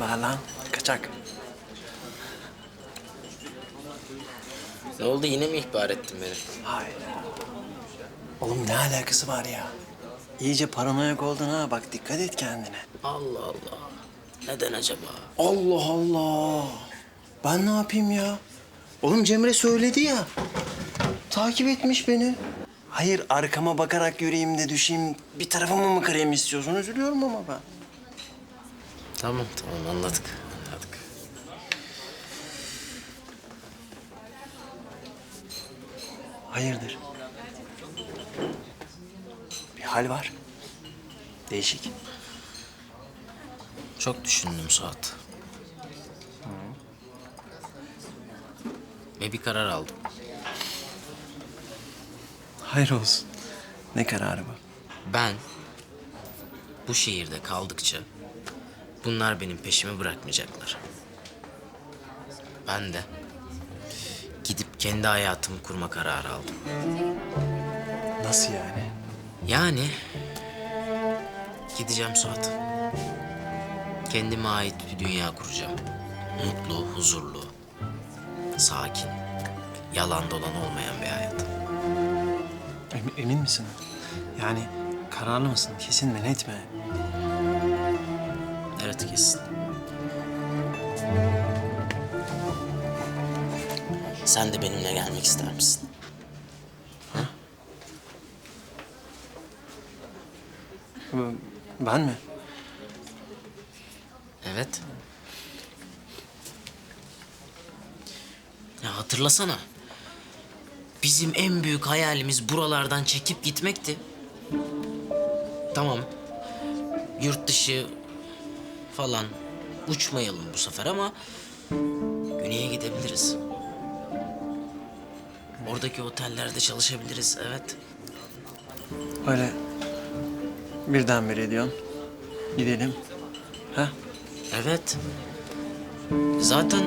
haber lan? Kaçak. Ne oldu yine mi ihbar ettin beni? Hayır. Oğlum ne alakası var ya? İyice paranoyak oldun ha. Bak dikkat et kendine. Allah Allah. Neden acaba? Allah Allah. Ben ne yapayım ya? Oğlum Cemre söyledi ya. Takip etmiş beni. Hayır arkama bakarak yürüyeyim de düşeyim. Bir tarafımı mı kırayım istiyorsun? Üzülüyorum ama ben. Tamam tamam anladık. Anladık. Hayırdır? Bir hal var. Değişik. Çok düşündüm Suat. Ve bir karar aldım. Hayır olsun. Ne kararı bu? Ben bu şehirde kaldıkça bunlar benim peşimi bırakmayacaklar. Ben de gidip kendi hayatımı kurma kararı aldım. Nasıl yani? Yani gideceğim Suat. Kendime ait bir dünya kuracağım. Mutlu, huzurlu, sakin, yalan dolan olmayan bir hayat. Emin, emin misin? Yani kararlı mısın? Kesin mi? Net mi? Evet kesin. Sen de benimle gelmek ister misin? Ben mi? Evet. Ya hatırlasana. Bizim en büyük hayalimiz buralardan çekip gitmekti. Tamam. Yurt dışı falan uçmayalım bu sefer ama güneye gidebiliriz. Oradaki otellerde çalışabiliriz, evet. Öyle birdenbire diyorsun. Gidelim. Ha? Evet. Zaten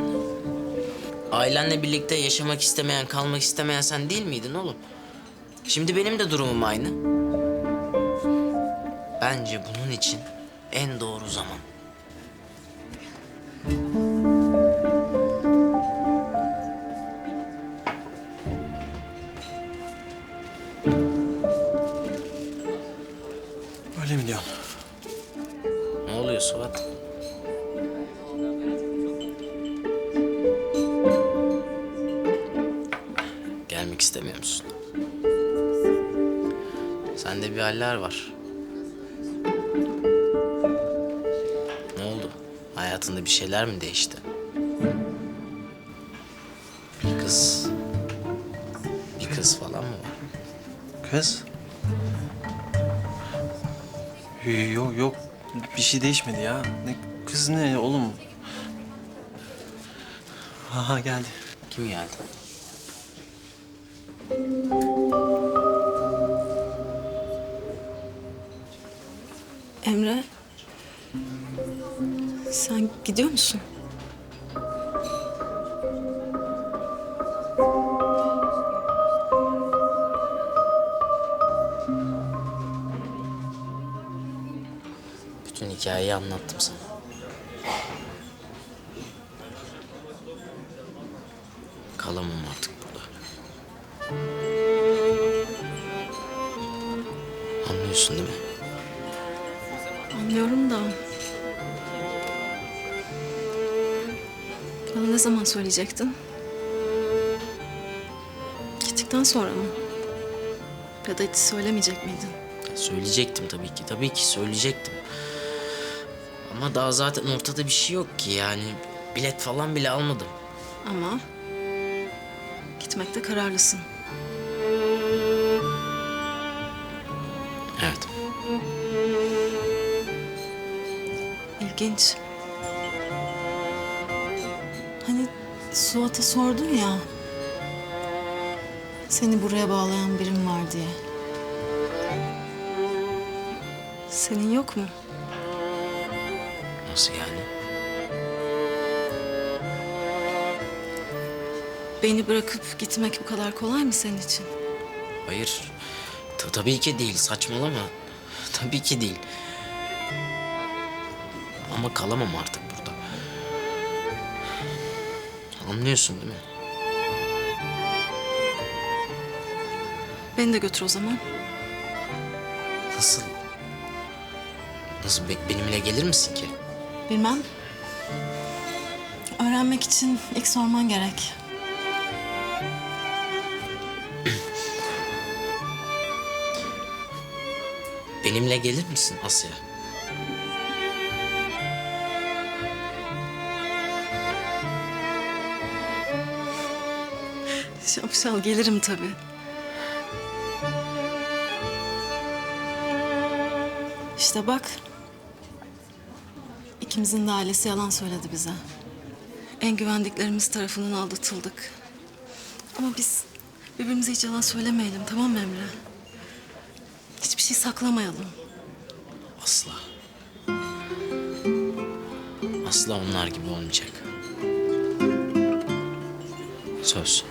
ailenle birlikte yaşamak istemeyen, kalmak istemeyen sen değil miydin oğlum? Şimdi benim de durumum aynı. Bence bunun için en doğru zaman. Suat? Gelmek istemiyor musun? Sende bir haller var. Ne oldu? Hayatında bir şeyler mi değişti? Bir kız... Bir kız falan mı var? Kız? Yok yok. Bir şey değişmedi ya. Ne kız ne oğlum? Aha geldi. Kim geldi? Emre. Sen gidiyor musun? Bütün hikayeyi anlattım sana. Kalamam artık burada. Anlıyorsun değil mi? Anlıyorum da... Bana ne zaman söyleyecektin? Gittikten sonra mı? Ya da hiç söylemeyecek miydin? Söyleyecektim tabii ki. Tabii ki söyleyecektim. Ama daha zaten ortada bir şey yok ki yani. Bilet falan bile almadım. Ama... Gitmekte kararlısın. Evet. İlginç. Hani Suat'a sordun ya... Seni buraya bağlayan birim var diye. Senin yok mu? Nasıl yani? Beni bırakıp gitmek bu kadar kolay mı senin için? Hayır. Ta- tabii ki değil. Saçmalama. Tabii ki değil. Ama kalamam artık burada. Anlıyorsun değil mi? Beni de götür o zaman. Nasıl? Nasıl be- benimle gelir misin ki? Bilmem. Öğrenmek için ilk sorman gerek. Benimle gelir misin Asya? Şapşal gelirim tabii. İşte bak. İkimizin de ailesi yalan söyledi bize. En güvendiklerimiz tarafından aldatıldık. Ama biz birbirimize hiç yalan söylemeyelim tamam mı Emre? Hiçbir şey saklamayalım. Asla. Asla onlar gibi olmayacak. Söz.